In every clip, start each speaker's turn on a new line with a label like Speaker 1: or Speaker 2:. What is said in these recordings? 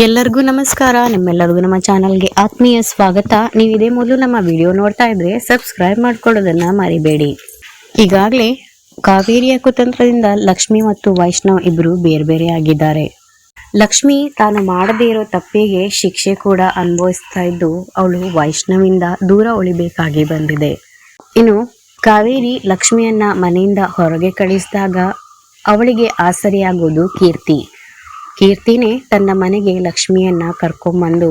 Speaker 1: ಎಲ್ಲರಿಗೂ ನಮಸ್ಕಾರ, ನಿಮ್ಮೆಲ್ಲರಿಗೂ ನಮ್ಮ ಚಾನಲ್ಗೆ ಆತ್ಮೀಯ ಸ್ವಾಗತ. ನೀವು ಇದೇ ಮೊದಲು ನಮ್ಮ ವಿಡಿಯೋ ನೋಡ್ತಾ ಇದ್ರೆ ಸಬ್ಸ್ಕ್ರೈಬ್ ಮಾಡ್ಕೊಳ್ಳೋದನ್ನ ಮರಿಬೇಡಿ. ಈಗಾಗಲೇ ಕಾವೇರಿಯ ಕುತಂತ್ರದಿಂದ ಲಕ್ಷ್ಮಿ ಮತ್ತು ವೈಷ್ಣವ್ ಇಬ್ಬರು ಬೇರೆ ಬೇರೆ ಆಗಿದ್ದಾರೆ. ಲಕ್ಷ್ಮಿ ತಾನು ಮಾಡದೇ ಇರೋ ತಪ್ಪಿಗೆ ಶಿಕ್ಷೆ ಕೂಡ ಅನುಭವಿಸ್ತಾ ಇದ್ದು, ಅವಳು ವೈಷ್ಣವಿಂದ ದೂರ ಉಳಿಬೇಕಾಗಿ ಬಂದಿದೆ. ಇನ್ನು ಕಾವೇರಿ ಲಕ್ಷ್ಮಿಯನ್ನ ಮನೆಯಿಂದ ಹೊರಗೆ ಕಳಿಸಿದಾಗ ಅವಳಿಗೆ ಆಸರೆಯಾಗೋದು ಕೀರ್ತಿ. ಕೀರ್ತಿನೇ ತನ್ನ ಮನೆಗೆ ಲಕ್ಷ್ಮಿಯನ್ನ ಕರ್ಕೊಂಬಂದು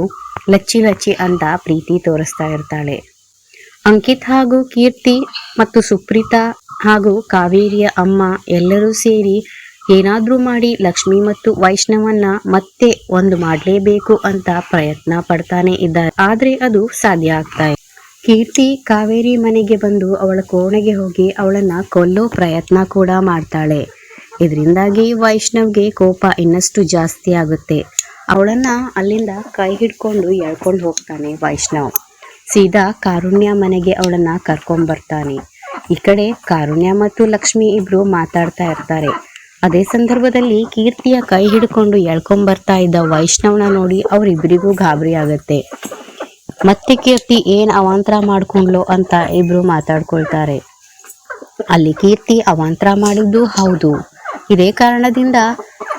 Speaker 1: ಲಚ್ಚಿ ಲಚ್ಚಿ ಅಂತ ಪ್ರೀತಿ ತೋರಿಸ್ತಾ ಇರ್ತಾಳೆ. ಅಂಕಿತ್ ಹಾಗೂ ಕೀರ್ತಿ ಮತ್ತು ಸುಪ್ರೀತಾ ಹಾಗೂ ಕಾವೇರಿಯ ಅಮ್ಮ ಎಲ್ಲರೂ ಸೇರಿ ಏನಾದ್ರೂ ಮಾಡಿ ಲಕ್ಷ್ಮಿ ಮತ್ತು ವೈಷ್ಣವನ್ನ ಮತ್ತೆ ಒಂದು ಮಾಡಲೇಬೇಕು ಅಂತ ಪ್ರಯತ್ನ ಪಡ್ತಾನೆ ಇದ್ದಾರೆ. ಆದ್ರೆ ಅದು ಸಾಧ್ಯ ಆಗ್ತಾ ಇದೆ ಕೀರ್ತಿ ಕಾವೇರಿ ಮನೆಗೆ ಬಂದು ಅವಳ ಕೋಣೆಗೆ ಹೋಗಿ ಅವಳನ್ನ ಕೊಲ್ಲೋ ಪ್ರಯತ್ನ ಕೂಡ ಮಾಡ್ತಾಳೆ. ಇದರಿಂದಾಗಿ ವೈಷ್ಣವ್ಗೆ ಕೋಪ ಇನ್ನಷ್ಟು ಜಾಸ್ತಿ ಆಗುತ್ತೆ. ಅವಳನ್ನ ಅಲ್ಲಿಂದ ಕೈ ಹಿಡ್ಕೊಂಡು ಎಳ್ಕೊಂಡು ಹೋಗ್ತಾನೆ ವೈಷ್ಣವ್. ಸೀದಾ ಕಾರುಣ್ಯ ಮನೆಗೆ ಅವಳನ್ನ ಕರ್ಕೊಂಡ್ ಬರ್ತಾನೆ ಈ ಕಡೆ ಕಾರುಣ್ಯ ಮತ್ತು ಲಕ್ಷ್ಮಿ ಇಬ್ರು ಮಾತಾಡ್ತಾ ಇರ್ತಾರೆ. ಅದೇ ಸಂದರ್ಭದಲ್ಲಿ ಕೀರ್ತಿಯ ಕೈ ಹಿಡ್ಕೊಂಡು ಎಳ್ಕೊಂಡ್ ಬರ್ತಾ ಇದ್ದ ವೈಷ್ಣವ್ನ ನೋಡಿ ಅವರಿಬ್ಬರಿಗೂ ಗಾಬರಿ ಆಗುತ್ತೆ. ಮತ್ತೆ ಕೀರ್ತಿ ಏನ್ ಅವಾಂತರ ಮಾಡ್ಕೊಂಡ್ಲು ಅಂತ ಇಬ್ರು ಮಾತಾಡ್ಕೊಳ್ತಾರೆ. ಅಲ್ಲಿ ಕೀರ್ತಿ ಅವಾಂತರ ಮಾಡಿದ್ದು ಹೌದು. ಇದೇ ಕಾರಣದಿಂದ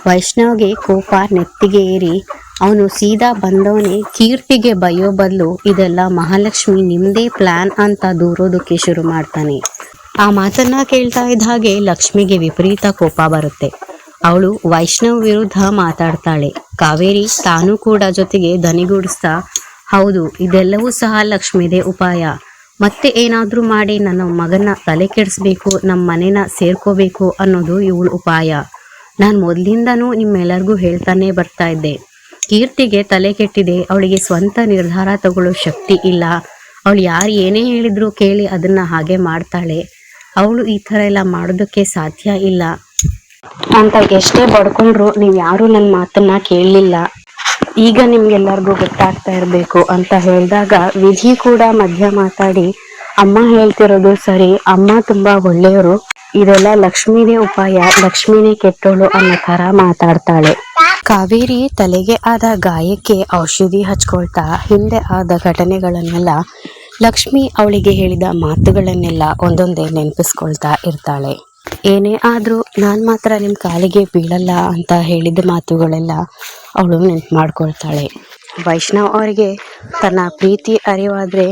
Speaker 1: ವೈಷ್ಣವ್ಗೆ ಕೋಪ ನೆತ್ತಿಗೆ ಏರಿ ಅವನು ಸೀದಾ ಬಂದವನೇ ಕೀರ್ತಿಗೆ ಬಯ್ಯೋ ಬದಲು ಇದೆಲ್ಲ ಮಹಾಲಕ್ಷ್ಮಿ ನಿಮ್ದೇ ಪ್ಲಾನ್ ಅಂತ ದೂರೋದಕ್ಕೆ ಶುರು ಮಾಡ್ತಾನೆ. ಆ ಮಾತನ್ನ ಕೇಳ್ತಾ ಇದ್ದ ಹಾಗೆ ಲಕ್ಷ್ಮಿಗೆ ವಿಪರೀತ ಕೋಪ ಬರುತ್ತೆ. ಅವಳು ವೈಷ್ಣವ್ ವಿರುದ್ಧ ಮಾತಾಡ್ತಾಳೆ. ಕಾವೇರಿ ತಾನು ಕೂಡ ಜೊತೆಗೆ ದನಿಗೂಡಿಸ್ತಾ, ಹೌದು, ಇದೆಲ್ಲವೂ ಸಹ ಲಕ್ಷ್ಮಿದೇ ಉಪಾಯ. ಮತ್ತೆ ಏನಾದರೂ ಮಾಡಿ ನನ್ನ ಮಗನ ತಲೆ ಕೆಡಿಸ್ಬೇಕು ನಮ್ಮ ಮನೆನ ಸೇರ್ಕೋಬೇಕು ಅನ್ನೋದು ಇವಳ ಉಪಾಯ. ನಾನು ಮೊದಲಿಂದನೂ ನಿಮ್ಮೆಲ್ಲರಿಗೂ ಹೇಳ್ತಾನೆ ಬರ್ತಾ ಇದ್ದೆ. ಕೀರ್ತಿಗೆ ತಲೆ ಕೆಟ್ಟಿದೆ, ಅವಳಿಗೆ ಸ್ವಂತ ನಿರ್ಧಾರ ತಗೊಳ್ಳೋ ಶಕ್ತಿ ಇಲ್ಲ. ಅವಳು ಯಾರು ಏನೇ ಹೇಳಿದ್ರು ಕೇಳಿ ಅದನ್ನ ಹಾಗೆ ಮಾಡ್ತಾಳೆ. ಅವಳು ಈ ಥರ ಎಲ್ಲ ಮಾಡೋದಕ್ಕೆ ಸಾಧ್ಯ ಇಲ್ಲ. ಅಂತ ಎಷ್ಟೇ ಬಡ್ಕೊಂಡ್ರು ನೀವು ಯಾರು ನನ್ನ ಮಾತನ್ನ ಕೇಳಲಿಲ್ಲ. ಈಗ ನಿಮ್ಗೆಲ್ಲರಿಗೂ ಗೊತ್ತಾಗ್ತಾ ಇರಬೇಕು ಅಂತ ಹೇಳಿದಾಗ ವಿಧಿ ಕೂಡ ಮಧ್ಯ ಮಾತಾಡಿ, ಅಮ್ಮ ಹೇಳ್ತಿರೋದು ಸರಿ, ಅಮ್ಮ ತುಂಬಾ ಒಳ್ಳೆಯವರು, ಇದೆಲ್ಲ ಲಕ್ಷ್ಮಿನೇ ಉಪಾಯ, ಲಕ್ಷ್ಮಿನೇ ಕೆಟ್ಟೋಳು ಅನ್ನೋ ತರ ಮಾತಾಡ್ತಾಳೆ. ಕಾವೇರಿ ತಲೆಗೆ ಆದ ಗಾಯಕ್ಕೆ ಔಷಧಿ ಹಚ್ಕೊಳ್ತಾ ಹಿಂದೆ ಆದ ಘಟನೆಗಳನ್ನೆಲ್ಲ ಲಕ್ಷ್ಮಿ ಅವಳಿಗೆ ಹೇಳಿದ ಮಾತುಗಳನ್ನೆಲ್ಲ ಒಂದೊಂದೇ ನೆನಪಿಸ್ಕೊಳ್ತಾ ಇರ್ತಾಳೆ. ಏನೇ ಆದರೂ ನಾನು ಮಾತ್ರ ನಿಮ್ಮ ಕಾಲಿಗೆ ಬೀಳಲ್ಲ ಅಂತ ಹೇಳಿದ ಮಾತುಗಳೆಲ್ಲ ಅವಳು ನೆನ್ಪು ಮಾಡ್ಕೊಳ್ತಾಳೆ. ವೈಷ್ಣವ್ ಅವರಿಗೆ ತನ್ನ ಪ್ರೀತಿ ಅರಿವಾದರೆ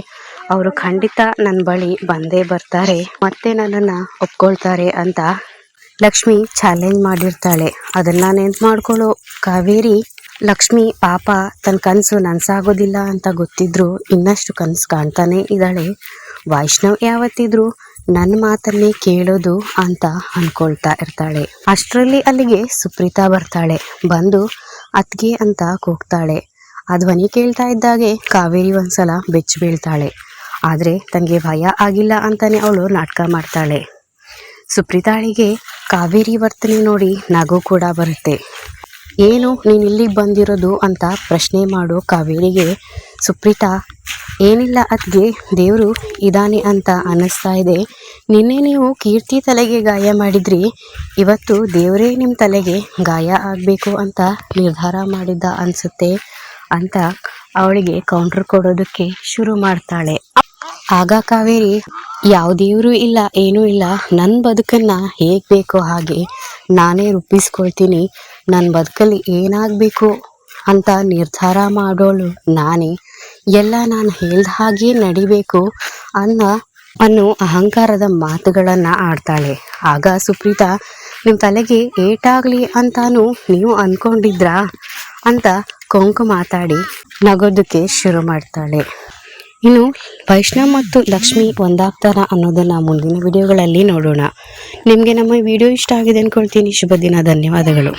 Speaker 1: ಅವರು ಖಂಡಿತ ನನ್ನ ಬಳಿ ಬಂದೇ ಬರ್ತಾರೆ, ಮತ್ತೆ ನನ್ನನ್ನು ಒಪ್ಕೊಳ್ತಾರೆ ಅಂತ ಲಕ್ಷ್ಮಿ ಚಾಲೆಂಜ್ ಮಾಡಿರ್ತಾಳೆ. ಅದನ್ನು ನೆನ್ಪು ಮಾಡ್ಕೊಳ್ಳೋ ಕಾವೇರಿ, ಲಕ್ಷ್ಮಿ ಪಾಪ ತನ್ನ ಕನಸು ನನಸಾಗೋದಿಲ್ಲ ಅಂತ ಗೊತ್ತಿದ್ರು ಇನ್ನಷ್ಟು ಕನಸು ಕಾಣ್ತಾನೆ ಇದ್ದಾಳೆ. ವೈಷ್ಣವ್ ಯಾವತ್ತಿದ್ರು ನನ್ನ ಮಾತನ್ನೇ ಕೇಳೋದು ಅಂತ ಅನ್ಕೊಳ್ತಾ ಇರ್ತಾಳೆ. ಅಷ್ಟರಲ್ಲಿ ಅಲ್ಲಿಗೆ ಸುಪ್ರೀತಾ ಬರ್ತಾಳೆ. ಬಂದು ಅತ್ಗೆ ಅಂತ ಕೂಗ್ತಾಳೆ. ಆ ಧ್ವನಿ ಕೇಳ್ತಾ ಇದ್ದಾಗೆ ಕಾವೇರಿ ಒಂದ್ಸಲ ಬೆಚ್ಚಿ ಬೀಳ್ತಾಳೆ. ಆದರೆ ತನಗೆ ಭಯ ಆಗಿಲ್ಲ ಅಂತಾನೆ ಅವಳು ನಾಟಕ ಮಾಡ್ತಾಳೆ. ಸುಪ್ರೀತಾಳಿಗೆ ಕಾವೇರಿ ವರ್ತನೆ ನೋಡಿ ನಗು ಕೂಡ ಬರುತ್ತೆ. ಏನು ನೀನು ಇಲ್ಲಿಗೆ ಬಂದಿರೋದು ಅಂತ ಪ್ರಶ್ನೆ ಮಾಡೋ ಕಾವೇರಿಗೆ ಸುಪ್ರೀತಾ ಏನಿಲ್ಲ ಅದ್ಗೆ ದೇವರು ಇದಾನೆ ಅಂತ ಅನ್ನಿಸ್ತಾ ಇದೆ. ನಿನ್ನೆ ನೀವು ಕೀರ್ತಿ ತಲೆಗೆ ಗಾಯ ಮಾಡಿದ್ರಿ, ಇವತ್ತು ದೇವರೇ ನಿಮ್ಮ ತಲೆಗೆ ಗಾಯ ಆಗಬೇಕು ಅಂತ ನಿರ್ಧಾರ ಮಾಡಿದ್ದ ಅನಿಸುತ್ತೆ ಅಂತ ಅವಳಿಗೆ ಕೌಂಟರ್ ಕೊಡೋದಕ್ಕೆ ಶುರು ಮಾಡ್ತಾಳೆ. ಆಗ ಕಾವೇರಿ, ಯಾವ ದೇವರು ಇಲ್ಲ, ಏನೂ ಇಲ್ಲ ನನ್ನ ಬದುಕನ್ನು ಹೇಗೆ ಬೇಕೋ ಹಾಗೆ ನಾನೇ ರೂಪಿಸ್ಕೊಳ್ತೀನಿ ನನ್ನ ಬದುಕಲ್ಲಿ ಏನಾಗಬೇಕು ಅಂತ ನಿರ್ಧಾರ ಮಾಡೋಳು ನಾನೇ. ಎಲ್ಲ ನಾನು ಹೇಳ್ದ ಹಾಗೆ ನಡಿಬೇಕು ಅನ್ನೋ ಅನ್ನೋ ಅಹಂಕಾರದ ಮಾತುಗಳನ್ನ ಆಡ್ತಾಳೆ. ಆಗ ಸುಪ್ರೀತಾ ನಿಮ್ಮ ತಲೆಗೆ ಏಟಾಗ್ಲಿ ಅಂತಾನು ನೀವು ಅನ್ಕೊಂಡಿದ್ರಾ? ಅಂತ ಕೊಂಕು ಮಾತಾಡಿ ನಗೋದಕ್ಕೆ ಶುರು ಮಾಡ್ತಾಳೆ. ಇನ್ನು ವೈಷ್ಣವ್ ಮತ್ತು ಲಕ್ಷ್ಮಿ ಒಂದಾಗ್ತಾರ ಅನ್ನೋದನ್ನ ಮುಂದಿನ ವಿಡಿಯೋಗಳಲ್ಲಿ ನೋಡೋಣ. ನಿಮಗೆ ನಮ್ಮ ವಿಡಿಯೋ ಇಷ್ಟ ಆಗಿದೆ ಅನ್ಕೊಳ್ತೀನಿ. ಶುಭ ದಿನ, ಧನ್ಯವಾದಗಳು.